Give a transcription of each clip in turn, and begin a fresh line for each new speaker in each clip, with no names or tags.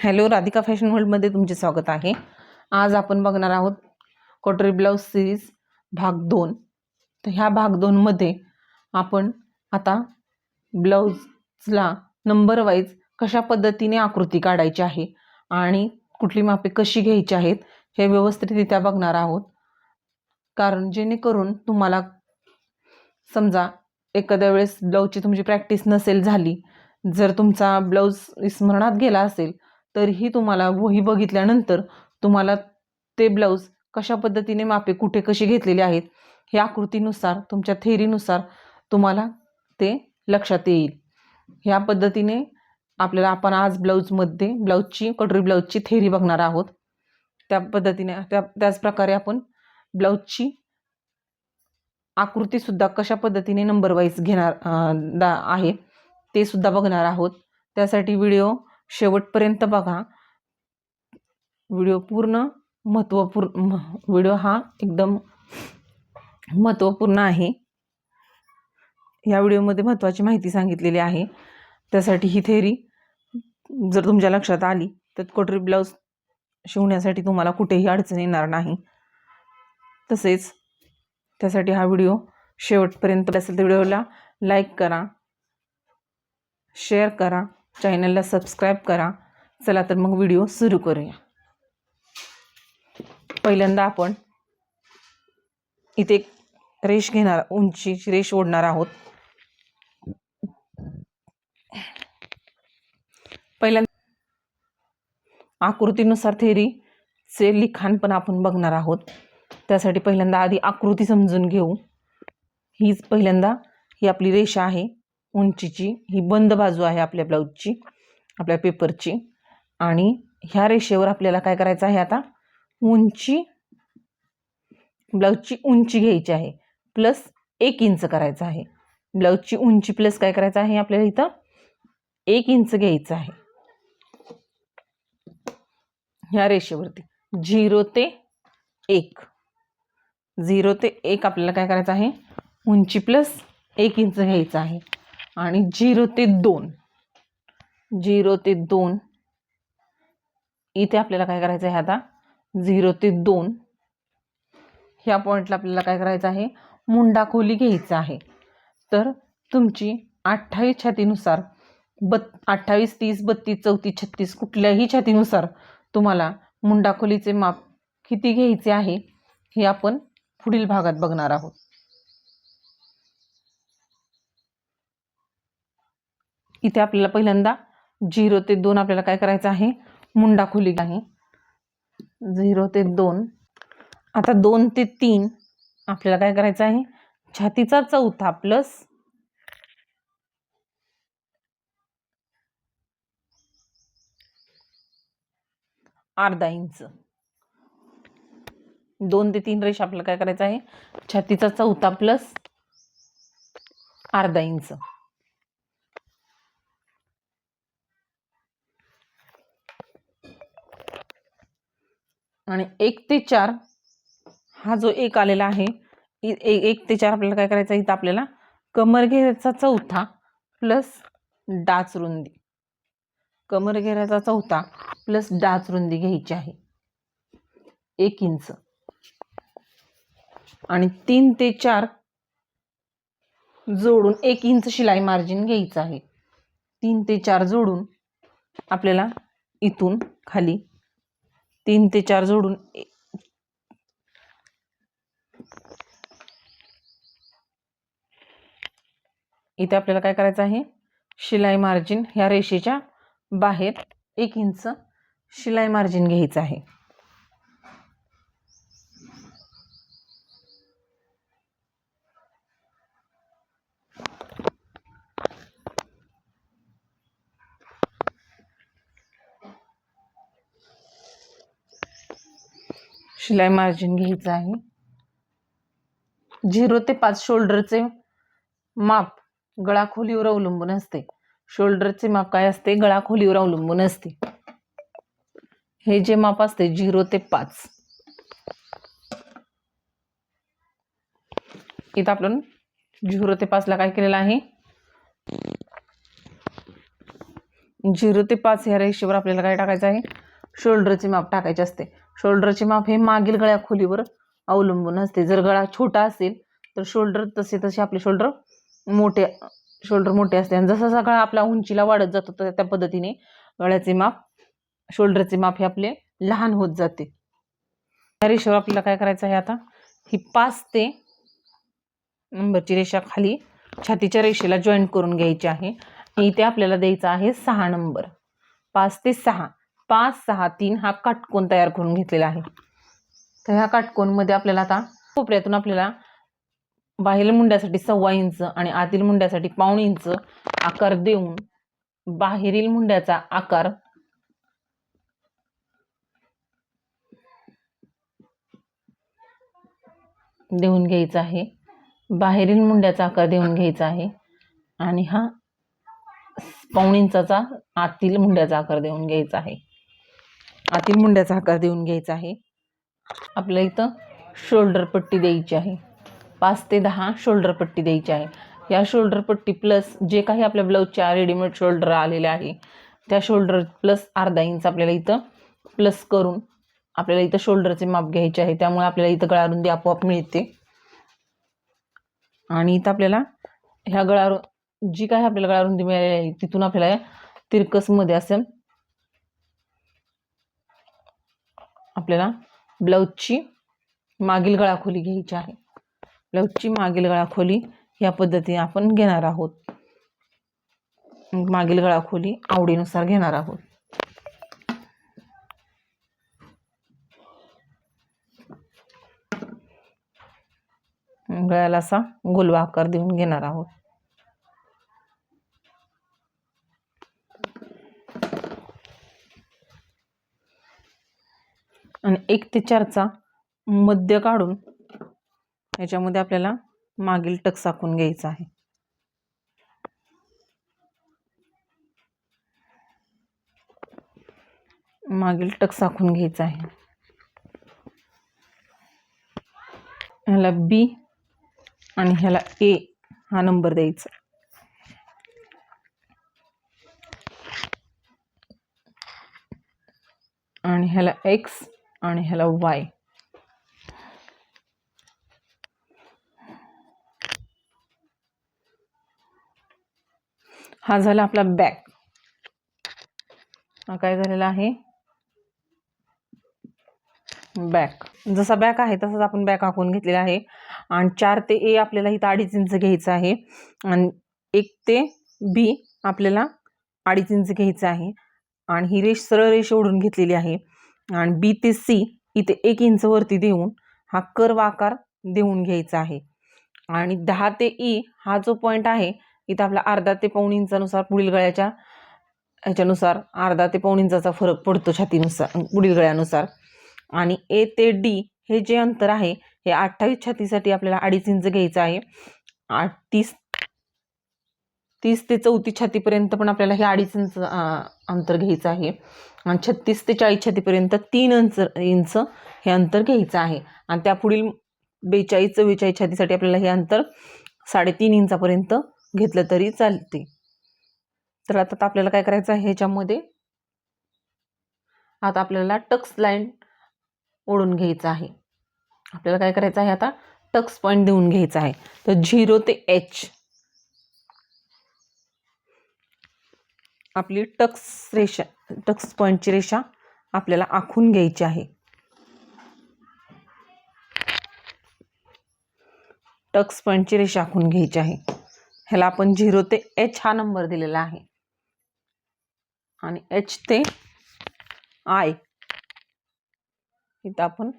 Hello Radhika fashion वर्ल्डमध्ये तुमचे स्वागत आहे. आज आपण बघणार आहोत कोटरी ब्लाऊज सिरीज भाग दोन. तर ह्या भाग दोनमध्ये आपण आता ब्लाऊजला नंबर वाईज कशा पद्धतीने आकृती काढायची आहे आणि कुठली मापे कशी घ्यायची आहेत हे व्यवस्थितरित्या बघणार आहोत. कारण जेणेकरून तुम्हाला समजा एखाद्या वेळेस ब्लाऊजची तुमची प्रॅक्टिस नसेल झाली जर तुमचा ब्लाऊज स्मरणात गेला असेल तरीही तुम्हाला वही बघितल्यानंतर तुम्हाला ते ब्लाऊज कशा पद्धतीने मापे कुठे कशी घेतलेले आहेत हे आकृतीनुसार तुमच्या थेरीनुसार तुम्हाला ते लक्षात येईल. ह्या पद्धतीने आपल्याला आपण आज ब्लाऊजमध्ये ब्लाऊजची कटोरी ब्लाऊजची थेरी बघणार आहोत. त्या पद्धतीने त्या त्याचप्रकारे आपण ब्लाऊजची आकृतीसुद्धा कशा पद्धतीने नंबर वाईज घेणार दा आहे ते सुद्धा बघणार आहोत. त्यासाठी व्हिडिओ शेवटपर्यंत बघा. व्हिडिओ पूर्ण महत्त्वपूर्ण व्हिडिओ हा एकदम महत्त्वपूर्ण आहे. या व्हिडिओमध्ये महत्त्वाची माहिती सांगितलेली आहे. त्यासाठी ही थेरी जर तुमच्या लक्षात आली तर कोटरी ब्लाऊज शिवण्यासाठी तुम्हाला कुठेही अडचण येणार नाही. तसेच त्यासाठी हा व्हिडिओ शेवटपर्यंत असेल तर व्हिडिओला लाईक करा शेअर करा. चॅनलला सबस्क्राईब करा. चला तर मग व्हिडिओ सुरू करूया. पहिल्यांदा आपण इथे एक रेष घेणार उंचीची रेष ओढणार आहोत. पहिल्यांदा आकृतीनुसार थेरीचे लिखाण पण आपण बघणार आहोत. त्यासाठी पहिल्यांदा आधी आकृती समजून घेऊ. हीच पहिल्यांदा ही आपली रेषा आहे. उंचीची. ही बंद बाजू आहे आपल्या ब्लाऊजची आपल्या पेपरची. आणि ह्या रेषेवर आपल्याला काय करायचं आहे आता? उंची ब्लाऊजची उंची घ्यायची आहे. प्लस एक इंच करायचं आहे. ब्लाऊजची उंची प्लस काय करायचं आहे आपल्याला इथं? एक इंच घ्यायचं आहे. ह्या रेषेवरती. झिरो ते एक. झिरो ते एक आपल्याला काय करायचं आहे? उंची प्लस एक इंच घ्यायचं आहे. आणि झिरो ते दोन. झिरो ते दोन. इथे आपल्याला काय करायचं आहे आता? झिरो ते दोन. ह्या पॉईंटला आपल्याला काय करायचं आहे? मुंडा खोली घ्यायचा आहे. तर तुमची अठ्ठावीस छातीनुसार बत् अठ्ठावीस तीस बत्तीस चौतीस छत्तीस कुठल्याही छातीनुसार तुम्हाला मुंडा खोलीचे माप किती घ्यायचे आहे? हे आपण पुढील भागात बघणार आहोत. इथे आपल्याला पहिल्यांदा झिरो ते दोन आपल्याला काय करायचं आहे? मुंडा खोली आहे. झिरो ते दोन. आता दोन ते तीन आपल्याला काय करायचं आहे? छातीचा चौथा प्लस अर्धा इंच. दोन ते तीन रेष आपल्याला काय करायचं आहे? छातीचा चौथा प्लस अर्धा इंच. आणि एक ते चार हा जो एक आलेला आहे एक ते चार आपल्याला काय करायचं इथं आपल्याला? कमरघेऱ्याचा चौथा प्लस डाच रुंदी. कमर घेऱ्याचा चौथा प्लस डाच रुंदी घ्यायची आहे. एक इंच. आणि तीन ते चार जोडून एक इंच शिलाई मार्जिन घ्यायचं आहे. तीन ते चार जोडून आपल्याला इथून खाली तीन ते चार जोडून. इथे आपल्याला काय करायचं आहे? शिलाई मार्जिन ह्या रेषेच्या बाहेर एक इंच शिलाई मार्जिन घ्यायचं आहे. शिलाई मार्जिन घ्यायचं आहे. झिरो ते पाच शोल्डरचे माप गळा खोलीवर अवलंबून असते. शोल्डरचे माप काय असते? गळा खोलीवर अवलंबून असते. हे जे माप असते झिरो ते पाच. इथं आपण झिरो ते पाचला काय केलेलं आहे? झिरो ते पाच ह्या रेषेवर आपल्याला काय टाकायचं आहे? शोल्डरचे माप टाकायचे असते. शोल्डरची माप हे मागील गळ्या खोलीवर अवलंबून असते. जर गळा छोटा असेल तर शोल्डर तसे तसे आपले शोल्डर मोठे शोल्डर मोठे असते. आणि जसा जसा गळा आपला उंचीला वाढत जातो तर त्या पद्धतीने गळ्याचे माप शोल्डरचे माप हे आपले लहान होत जाते. या रेषेवर आपल्याला काय करायचं आहे आता? ही पाच ते नंबरची रेषा खाली छातीच्या रेषेला जॉईंट करून घ्यायची आहे. आणि इथे आपल्याला द्यायचा आहे सहा नंबर. पाच ते सहा. पाच सहा तीन हा काटकोन तयार करून घेतलेला आहे. तर ह्या काटकोनमध्ये आपल्याला आता कोपऱ्यातून आपल्याला बाहेरील मुंड्यासाठी सव्वा इंच आणि आतील मुंड्यासाठी पाऊण इंच आकार देऊन बाहेरील मुंड्याचा आकार देऊन घ्यायचा आहे. बाहेरील मुंड्याचा आकार देऊन घ्यायचा आहे आणि हा पाऊण इंचाचा आतील मुंड्याचा आकार देऊन घ्यायचा आहे. आतील मुंड्याचा आकार देऊन घ्यायचा आहे. आपल्या इथं शोल्डर पट्टी द्यायची आहे. पाच ते दहा शोल्डर पट्टी द्यायची आहे. या शोल्डर पट्टी प्लस जे काही आपल्या ब्लाऊजच्या रेडीमेड शोल्डर आलेले आहे त्या शोल्डर प्लस अर्धा इंच आपल्याला इथं प्लस करून आपल्याला इथं शोल्डरचे माप घ्यायचे आहे. त्यामुळे आपल्याला इथं गळारुंदी आपोआप मिळते. आणि इथं आपल्याला ह्या गळारु जी काही आपल्याला गळारुंदी मिळालेली आहे तिथून आपल्याला तिरकसमध्ये असं आपल्याला ब्लाऊजची मागील गळाखोली घ्यायची आहे. ब्लाऊजची मागील गळाखोली या पद्धतीने आपण घेणार आहोत. मागील गळाखोली आवडीनुसार घेणार आहोत. गळ्याला असा गोलवा आकार देऊन घेणार आहोत. आणि एक ते चारचा मध्य काढून याच्यामध्ये आपल्याला मागील टक साकून घ्यायचा आहे. मागील टक साखून घ्यायचा आहे. ह्याला बी आणि ह्याला ए हा नंबर द्यायचा. आणि ह्याला एक्स आणि ह्याला वाय हा झाला आपला बॅक हा काय झालेला आहे? बॅक जसा बॅक आहे तसाच आपण बॅक आखून घेतलेला आहे. आणि चार ते ए आपल्याला इथं अडीच इंच घ्यायचं आहे. आणि एक ते बी आपल्याला अडीच इंच घ्यायचं आहे. आणि ही रेष सरळ रेष ओढून घेतलेली आहे. आणि बी ते सी इथे एक इंचवरती देऊन हा कर्व आकार देऊन घ्यायचा आहे. आणि दहा ते ई हा जो पॉईंट आहे इथं आपला अर्धा ते पाऊण इंचानुसार पुढील गळ्याच्या ह्याच्यानुसार अर्धा ते पाऊण इंचाचा फरक पडतो छातीनुसार पुढील गळ्यानुसार. आणि ए ते डी हे जे अंतर आहे हे अठ्ठावीस छातीसाठी आपल्याला अडीच इंच घ्यायचं आहे. आठ तीस तीस ते चौतीस छातीपर्यंत पण आपल्याला हे अडीच इंच अंतर घ्यायचं आहे. छत्तीस ते चाळीस छातीपर्यंत तीन इंच इंच हे अंतर घ्यायचं आहे. आणि त्या पुढील बेचाळीस चव्वेचाळीस छातीसाठी आपल्याला हे अंतर साडेतीन इंचापर्यंत घेतलं तरी चालते. तर आता आपल्याला काय करायचं आहे ह्याच्यामध्ये? आता आपल्याला टक्स लाईन ओढून घ्यायचं आहे. आपल्याला काय करायचं आहे आता? टक्स पॉईंट देऊन घ्यायचा आहे. तर झिरो ते एच. आपली टक्स रेषा टक्स पॉईंटची रेषा आपल्याला आखून घ्यायची आहे. टक्स पॉईंटची रेषा आखून घ्यायची आहे. ह्याला आपण झिरो ते एच हा नंबर दिलेला आहे. आणि एच ते आय. इथं आपण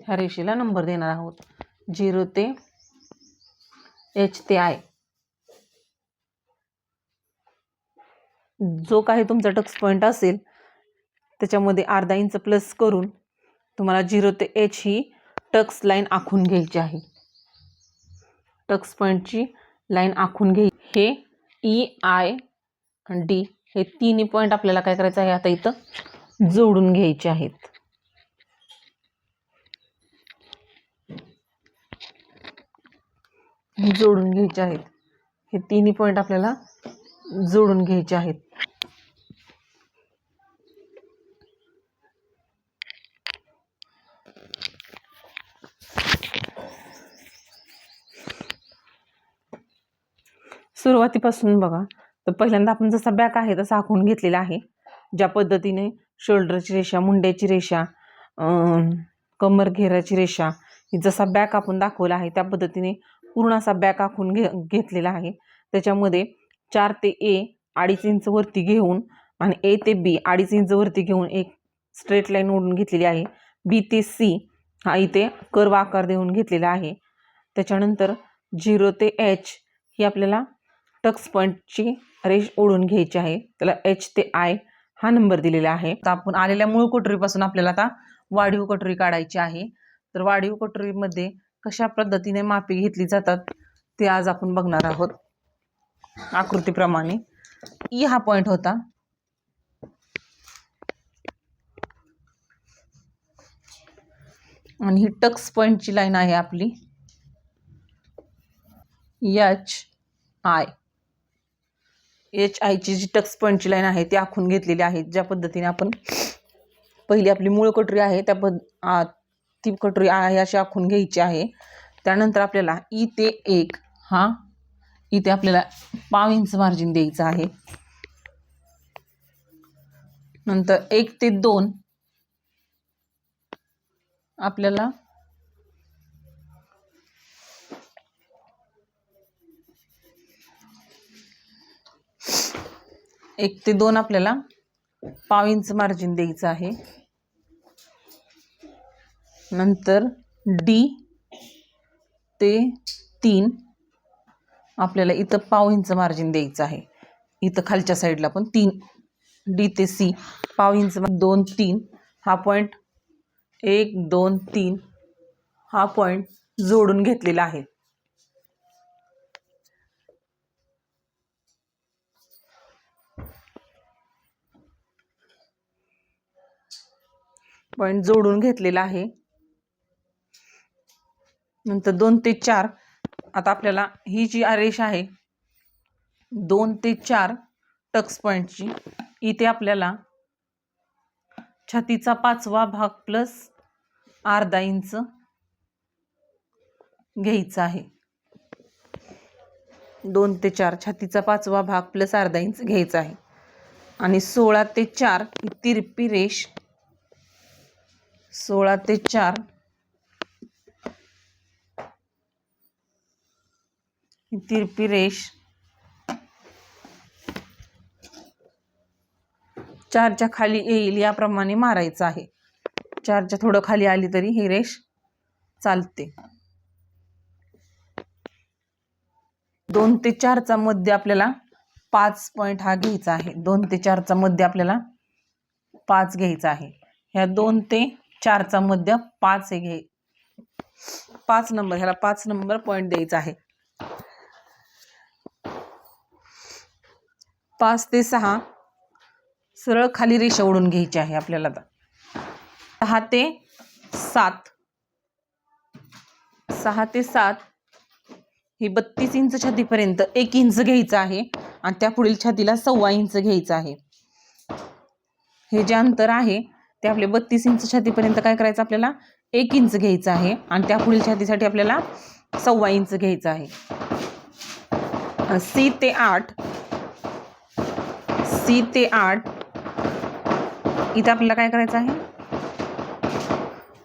ह्या रेषेला नंबर देणार आहोत. झिरो ते एच ते आय. जो काही तुमचा टक्स पॉईंट असेल त्याच्यामध्ये अर्धा इंच प्लस करून तुम्हाला झिरो ते एच ही टक्स लाईन आखून घ्यायची आहे. टक्स पॉईंटची लाईन आखून घे हे ई आय डी हे तिन्ही पॉईंट आपल्याला काय करायचं आहे? आता इथं जोडून घ्यायचे आहेत. जोडून घ्यायचे आहेत. हे तिन्ही पॉईंट आपल्याला जोडून घ्यायचे आहेत. सुरुवातीपासून बघा तर पहिल्यांदा आपण जसा बॅक आहे तसा आखून घेतलेला आहे. ज्या पद्धतीने शोल्डरची रेषा मुंड्याची रेषा कमर घेराची रेषा जसा बॅक आपण दाखवला आहे त्या पद्धतीने पूर्ण असा बॅक आखून घे घेतलेला आहे. त्याच्यामध्ये चार ते ए अडीच इंच वरती घेऊन आणि ए ते बी अडीच इंच वरती घेऊन एक स्ट्रेट लाईन ओढून घेतलेली आहे. बी ते सी हा इथे कर्व आकार देऊन घेतलेला आहे. त्याच्यानंतर झिरो ते एच ही आपल्याला टक्स पॉईंटची रेष ओढून घ्यायची आहे. त्याला एच ते आय हा नंबर दिलेला आहे. तर आपण आलेल्या मूळ कटोरीपासून आपल्याला आता वाढीव कटोरी काढायची आहे. तर वाढीव कटोरीमध्ये कशा पद्धतीने मापी घेतली जातात ते आज आपण बघणार आहोत. आकृतीप्रमाणे. ई हा पॉईंट होता. आणि ही टक्स पॉईंटची लाईन आहे आपली. एच आय एच आयची जी टक्स पॉईंटची लाईन आहे ती आखून घेतलेली आहे ज्या पद्धतीने आपण पहिली आपली मूळ कटोरी आहे त्या पद ती कटोरी आहे अशी आखून घ्यायची आहे. त्यानंतर आपल्याला ई ते एक हा इथे आपल्याला पाव इंच मार्जिन द्यायचं आहे. नंतर एक ते दोन आपल्याला एक ते दोन आपल्याला पाव इंच मार्जिन द्यायचं आहे. नंतर डी ते तीन आपल्याला इथं पाव इंच मार्जिन द्यायचं आहे. इथं खालच्या साईडला पण तीन डी ते सी पाव इंच दोन तीन हा पॉईंट एक दोन तीन हा पॉईंट जोडून घेतलेला आहे. पॉईंट जोडून घेतलेला आहे. नंतर दोन ते चार आता आपल्याला ही जी रेष आहे दोन ते चार टक्स पॉईंटची इथे आपल्याला छातीचा पाचवा भाग प्लस अर्धा इंच घ्यायचा आहे. दोन ते चार छातीचा पाचवा भाग प्लस अर्धा इंच घ्यायचा आहे. आणि सोळा ते चार ही तिरपी रेष सोळा ते चार ही तिरपी रेष. चारच्या खाली येईल याप्रमाणे मारायचं आहे. चारच्या थोडं खाली आली तरी ही रेष चालते. दोन ते चारचा मध्य आपल्याला पाच पॉईंट हा घ्यायचा आहे. दोन ते चारचा मध्य आपल्याला पाच घ्यायचा आहे. ह्या दोन ते चारचा मध्य पाच हे घे. पाच नंबर ह्याला पाच नंबर पॉईंट द्यायचा आहे. पाच ते सहा सरळ खाली रेषा ओढून घ्यायची आहे आपल्याला आता. सहा ते सात. सहा ते सात ही बत्तीस इंच छातीपर्यंत एक इंच घ्यायचं आहे आणि त्या पुढील छातीला सव्वा इंच घ्यायचं आहे. हे जे अंतर आहे ते आपले बत्तीस इंच छातीपर्यंत काय करायचं आपल्याला? एक इंच घ्यायचं आहे आणि त्या पुढील छातीसाठी आपल्याला सव्वा इंच घ्यायचं आहे. सी ते आठ सी ते आठ. इथं आपल्याला काय करायचं आहे?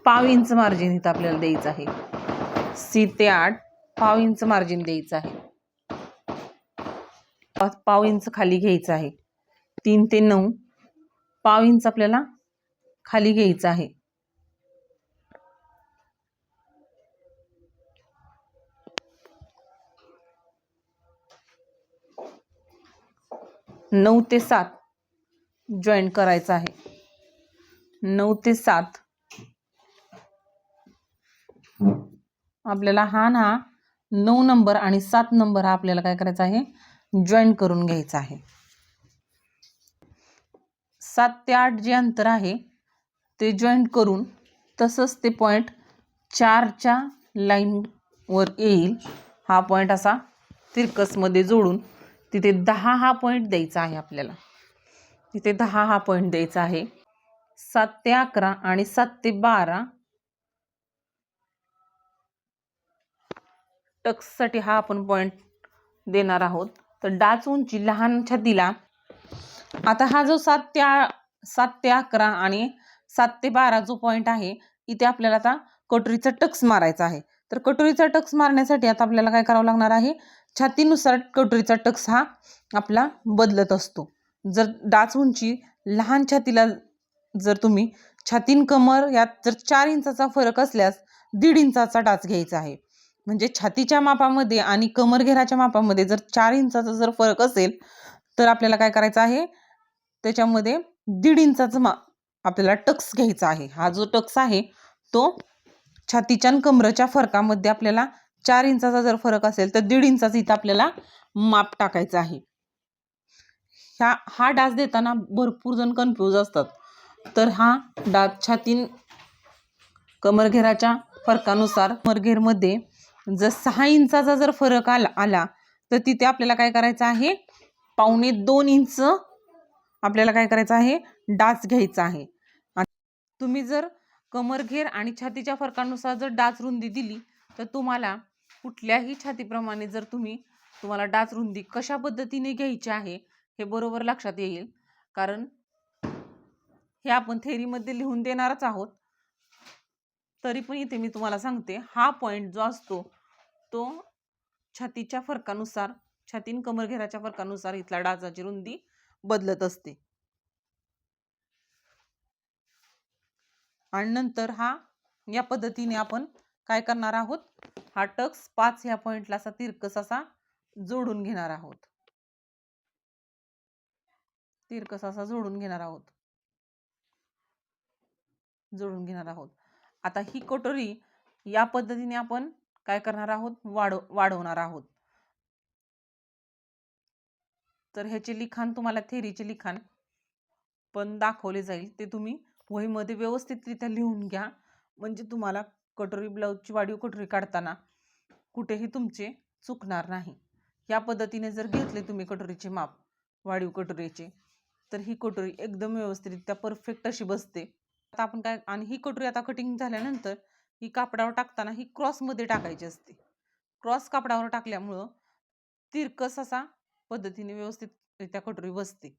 पाव इंच मार्जिन इथं आपल्याला द्यायचं आहे. सी ते आठ पाव इंच मार्जिन द्यायचं आहे. पाव इंच खाली घ्यायचं आहे. तीन ते नऊ पाव इंच आपल्याला खाली घ्यायचं आहे. नऊ ते सात जॉईन करायचं आहे. नऊ ते सात. आपल्याला हा ना नऊ नंबर आणि सात नंबर हा आपल्याला काय करायचा आहे? जॉईन करून घ्यायचा आहे. सात ते आठ जे अंतर आहे ते जॉईन करून तसंच ते पॉईंट चारच्या लाईनवर येईल. हा पॉईंट असा तिरकसमध्ये जोडून तिथे दहा हा पॉईंट द्यायचा आहे आपल्याला. तिथे दहा हा पॉईंट द्यायचा आहे. सात ते अकरा आणि सात ते बारा टक्ससाठी हा आपण पॉईंट देणार आहोत. तर डाच उंची लहान छातीला आता हा जो सात ते सात ते अकरा आणि सात ते बारा जो पॉईंट आहे इथे आपल्याला आता कटोरीचा टक्स मारायचा आहे. तर कटोरीचा टक्स मारण्यासाठी आता आपल्याला काय करावं लागणार आहे? छातीनुसार कटोरीचा टक्स हा आपला बदलत असतो. जर डाच उंची लहान छातीला जर तुम्ही छातीन कमर यात जर चार इंचाचा फरक असल्यास दीड इंचाचा डाच घ्यायचा आहे. म्हणजे छातीच्या मापामध्ये आणि कमर घेराच्या मापामध्ये जर चार इंचाचा जर फरक असेल तर आपल्याला काय करायचं आहे? त्याच्यामध्ये दीड इंचाचं मा आपल्याला टक्स घ्यायचा आहे. हा जो टक्स आहे तो छातीच्या आणि कमरेच्या फरकामध्ये आपल्याला चार इंचाचा जर फरक असेल तर दीड इंचाचं इथं आपल्याला माप टाकायचं आहे. ह्या हा डास देताना भरपूर जण कन्फ्यूज असतात. तर हा डास छातीन कमरघेराच्या फरकानुसार कमरघेरमध्ये जर सहा इंचाचा जर फरक आला आला तर तिथे आपल्याला काय करायचं आहे? पावणे दोन इंच आपल्याला काय करायचं आहे? डास घ्यायचा आहे. तुम्ही जर कमरघेर आणि छातीच्या फरकानुसार जर डाच रुंदी दिली तर तुम्हाला कुठल्याही छातीप्रमाणे जर तुम्ही तुम्हाला डाच रुंदी कशा पद्धतीने घ्यायची आहे हे बरोबर लक्षात येईल. कारण हे आपण थेरीमध्ये लिहून देणारच आहोत. तरी पण इथे मी तुम्हाला सांगते हा पॉईंट जो असतो तो छातीच्या फरकानुसार छातीन कमर घेराच्या फरकानुसार इथला डाचाची रुंदी बदलत असते. आणि नंतर हा या पद्धतीने आपण काय करणार आहोत? हा टक्स पाच ह्या पॉइंटला असा तिरकस असा जोडून घेणार आहोत. तिरकस असा जोडून घेणार आहोत. जोडून घेणार आहोत. आता ही कटोरी या पद्धतीने आपण काय करणार आहोत? वाढव वाढवणार आहोत. तर ह्याचे लिखाण तुम्हाला थेरीचे लिखाण पण दाखवले जाईल. ते तुम्ही वहीमध्ये व्यवस्थितरित्या लिहून घ्या. म्हणजे तुम्हाला कटोरी ब्लाऊजची वाढीव कटोरी काढताना कुठेही तुमचे चुकणार नाही. या पद्धतीने जर घेतले तुम्ही कटोरीचे माप वाढीव कटोरीचे तर ही कटोरी एकदम व्यवस्थितरित्या परफेक्ट अशी बसते. आता आपण काय आणि ही कटोरी आता कटिंग झाल्यानंतर ही कापडावर टाकताना ही क्रॉसमध्ये टाकायची असते. क्रॉस कापडावर टाकल्यामुळं तिरकस असा पद्धतीने व्यवस्थितरित्या कटोरी बसते.